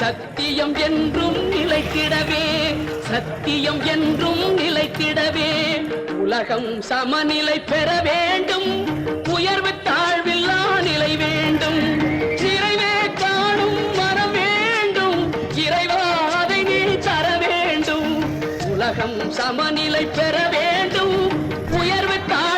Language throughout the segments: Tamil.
சத்தியம் என்றும் நிலைத்திடவே சத்தியம் என்றும் நிலைத்திடவே. உலகம் சமநிலை பெற வேண்டும் உயர்வு தாழ்வில்லா நிலை வேண்டும். நிறைவே காணும் மரம் வேண்டும் இறைவாதை நீ தர வேண்டும். உலகம் சமநிலை பெற வேண்டும் உயர்வு தாழ்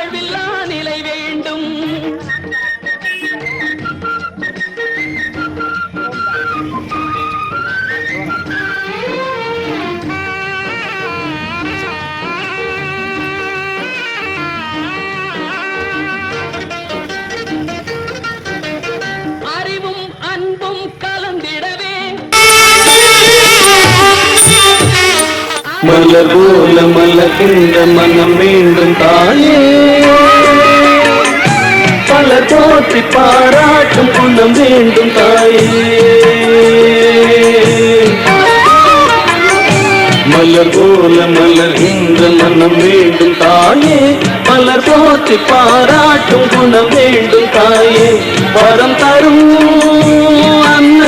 மலர் போல மலர்கின்ற மனம் மீண்டும் தாயே பல போற்றி பாராட்டும் குணம் வேண்டும் தாயே. மலர் போல மலர்கின்ற மனம் வேண்டும் தாயே மலர் போற்றி பாராட்டும் குணம் வேண்டும் தாயே. வரம் தரும் அன்னையே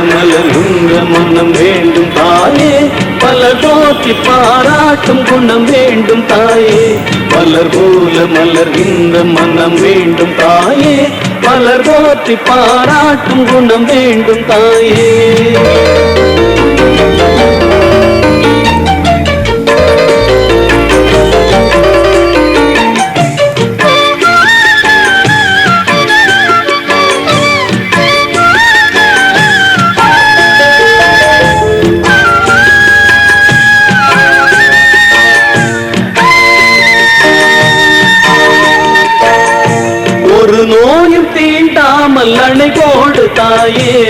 மலர் போல மலருங்க மனம் வேண்டும் தாயே. பலர் போற்றி பாராட்டும் குணம் வேண்டும் தாயே. பலர் போல மலர் இந்த மனம் வேண்டும் தாயே. பலர் போற்றி பாராட்டும் குணம் வேண்டும் தாயே. நோயும் தீண்டாமல் அணை போடு தாயே.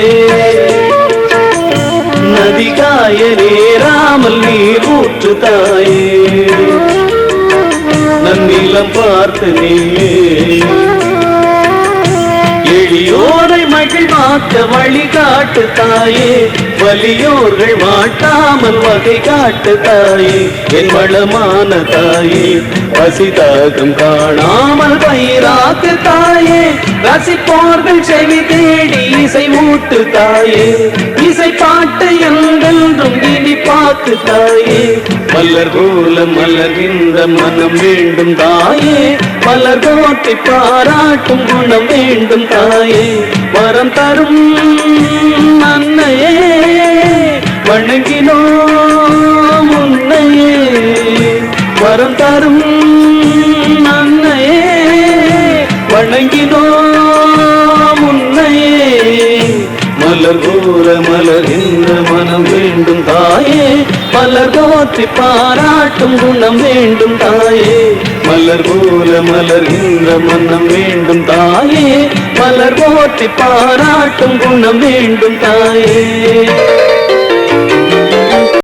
நதிகாய நேராமல் நீர் ஊற்று தாயே. நன்னிலம் பார்த்து நீயே. மகிழ்வாக்க வழிகாட்டு தாயே. வலியோர்கள் மாட்டாமல் வகை காட்டு தாயே. என் வளமான தாயே பசிதாகம் காணாமல் பயிராக்கு தாயே. ரசிப்போர்கள் செவி தேடி இசை மூட்டு தாயே. இசை பாட்டு எங்கென்றும் இனி தாயே மலர் போல மலர்கின்ற மனம் வேண்டும் தாயே. மலர் போட்டி பாராட்டும் குணம் வேண்டும் தாயே. மரம் தரும் அன்னையே. வணங்கினோ முன்னையே மரம் தரும் மலர் கூற மலர்கின்ற மனம் வேண்டும் தாயே. மலர் போற்றி பாராட்டும் குணம் வேண்டும் தாயே. மலர் போல மலர்கின்ற மனம் வேண்டும் தாயே. மலர் போற்றி பாராட்டும் குணம் வேண்டும் தாயே.